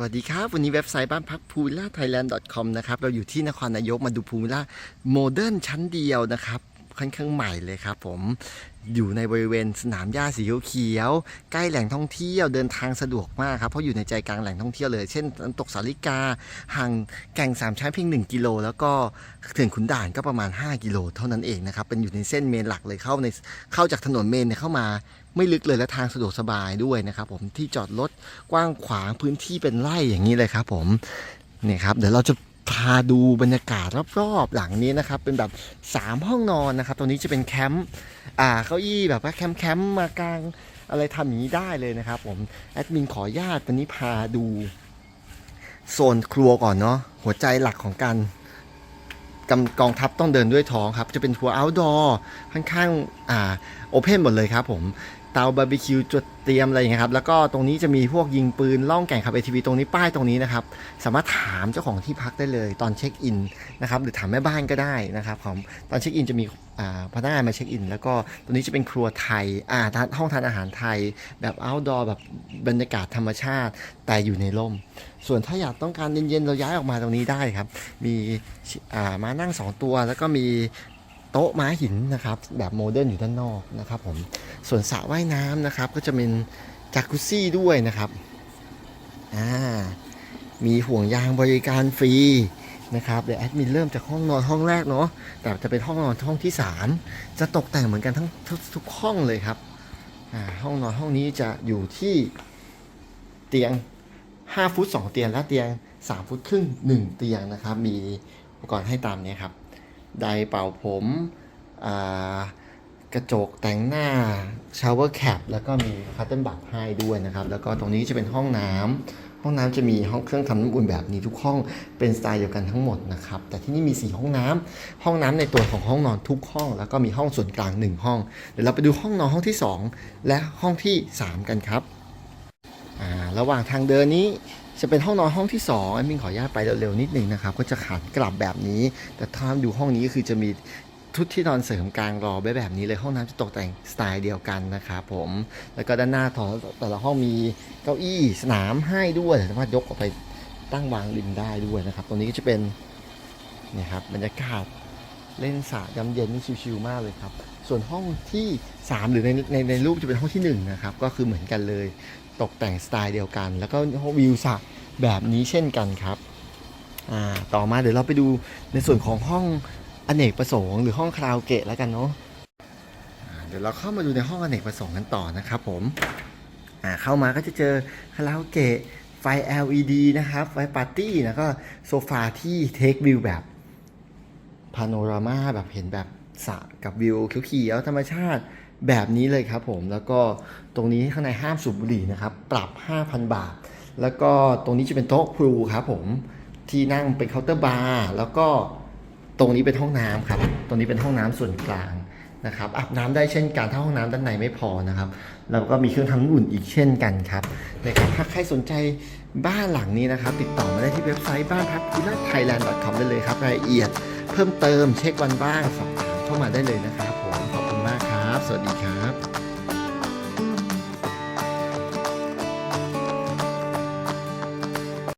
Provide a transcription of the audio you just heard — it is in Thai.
วัสดีครับ วันนี้เว็บไซต์บ้านพักพูล่าไทยแลนด์ .com นะครับ เราอยู่ที่นครนายกมาดูพูล่าโมเดิร์นชั้นเดียวนะครับ ค่อนข้างใหม่เลยครับผมอยู่ในบริเวณสนามหญ้าสีเขียวใกล้แหล่งท่องเที่ยวเดินทางสะดวกมากครับเพราะอยู่ในใจกลางแหล่งท่องเที่ยวเลย เช่นน้ำตกสาลิกาห่างแก่งสามชั้นเพียง1กิโลแล้วก็เขื่อนขุนด่านก็ประมาณ 5 กิโลเท่านั้นเองนะครับเป็นอยู่ในเส้นเมนหลักเลยเข้าในเข้าจากถนนเมนเข้ามาไม่ลึกเลยและทางสะดวกสบายด้วยนะครับผมที่จอดรถกว้างขวางพื้นที่เป็นไร่อย่างนี้เลยครับผมนี่ครับเดี๋ยวเราจะ พาดูบรรยากาศรอบๆหลังนี้นะครับ เป็นแบบ 3 ห้องนอนนะครับ ตรงนี้จะเป็นแคมป์อ่าเก้าอี้แบบว่าแคมป์แคมป์มากลางอะไรทำอย่างนี้ได้เลยนะครับ ผมแอดมินขออนุญาตวันนี้พาดูโซนครัวก่อนเนาะหัวใจหลักของการกำกองทัพต้องเดินด้วยท้องครับ จะเป็นทัวร์ outdoor ค่อนข้างอ่าโอเพนหมดเลยครับผม เตาบาร์บีคิวจุดเตรียมอะไรอย่างเงี้ครับแล้วก็ตรงนี้จะมีพวกยิงปืนล่องแก่งขับ ATV ตรงนี้ป้ายตรงนี้นะครับสามารถถามเจ้าของที่พักได้เลย ตอนเช็คอินนะครับหรือถามแม่บ้านก็ได้นะครับของตอนเช็คอินจะมีพนักงานมาเช็คอิน แล้วก็ตรงนี้จะเป็นครัวไทยอ่าห้องทานอาหารไทย แบบอ outdoor แบบบรรยากาศธรรมชาติ แต่อยู่ในร่ม ส่วนถ้าอยากต้องการเย็นๆเราย้ายออกมาตรงนี้ได้ครับ มีอ่ามานั่ง 2 ตัว แล้วก็มี โต๊ะม้าหินนะครับแบบโมเดิร์นอยู่ด้านนอกนะครับผมส่วนสระว่ายน้ำนะครับก็จะเป็นจากุซี่ด้วยนะครับอ่ามีห่วงยางบริการฟรีนะครับเดี๋ยวแอดมินเริ่มจากห้องนอนห้องแรกเนาะแต่จะเป็นห้องนอนห้องที่ 3 จะตกแต่งเหมือนกันทั้งทุกทุกห้องเลยครับอ่าห้องนอนห้องนี้จะอยู่ที่เตียง 5 ฟุต 2 เตียงและเตียง 3 ฟุตครึ่ง 1 เตียงนะครับ มีอุปกรณ์ให้ตามนี้ครับ ไดเป่าผมกระจกแต่งหน้าชาวเวอร์แคปแล้วก็มีคัตเติลบัตให้ด้วยนะครับ แล้วก็ตรงนี้จะเป็นห้องน้ำห้องน้ำจะมีห้องเครื่องทำน้ำอุ่นแบบนี้ทุกห้องเป็นสไตล์เดียวกันทั้งหมดนะครับ แต่ที่นี่มี 4 ห้องน้ำห้องน้ำในตัวของห้องนอนทุกห้อง แล้วก็มีห้องส่วนกลาง 1 ห้อง เดี๋ยวเราไปดูห้องนอนห้องที่ 2 และห้องที่ 3 กันครับระหว่างทางเดินนี้ จะเป็นห้องนอนห้องที่2อันมินขออนุญาตไปเร็วๆนิดนึงนะครับ ก็จะขันกลับแบบนี้ แต่ถ้าดูห้องนี้ก็คือจะมีทุกที่นอนเสริมกลางรอไว้แบบนี้เลยห้องน้ำจะตกแต่งสไตล์เดียวกันนะครับผม แล้วก็ด้านหน้าของแต่ละห้องมีเก้าอี้สนามให้ด้วยสามารถยกออกไปตั้งวางริมได้ด้วยนะครับ ตรงนี้ก็จะเป็นนี่ครับบรรยากาศเล่นสระยามเย็นนี่ชิวๆมากเลยครับ ส่วนห้องที่ 3 หรือในในในรูปจะเป็นห้องที่1นะครับก็คือเหมือนกันเลย ตกแต่งสไตล์เดียวกัน แล้วก็วิวสระแบบนี้เช่นกันครับต่อมาเดี๋ยวเราไปดูในส่วนของห้องอเนกประสงค์หรือห้องคราโอเกะแล้วกันเนาะเดี๋ยวเราเข้ามาดูในห้องอเนกประสงค์กันต่อนะครับผมเข้ามาก็จะเจอคาราโอเกะไฟ LED นะครับ ไฟปาร์ตี้แล้วก็โซฟาที่เทควิวแบบพาโนรามาแบบเห็นแบบ สระกับวิวเขียวๆธรรมชาติแบบนี้เลยครับผมแล้วก็ตรงนี้ข้างในห้ามสูบบุหรี่นะครับ ปรับ 5,000 บาท แล้วก็ตรงนี้จะเป็นโต๊ะครูครับผมที่นั่งเป็นเคาน์เตอร์บาร์แล้วก็ตรงนี้เป็นห้องน้ำครับ ตรงนี้เป็นห้องน้ำส่วนกลางนะครับอาบน้ำได้เช่นกันถ้าห้องน้ำด้านในไม่พอนะครับแล้วก็มีเครื่องทำน้ำอุ่นอีกเช่นกันครับนะครับถ้าใครสนใจบ้านหลังนี้นะครับ ติดต่อมาได้ที่เว็บไซต์บ้านพักพิลาไทยแลนด์ .com ได้เลยครับรายละเอียดเพิ่มเติมเช็ควันบ้างสอบถ เข้ามาได้เลยนะครับ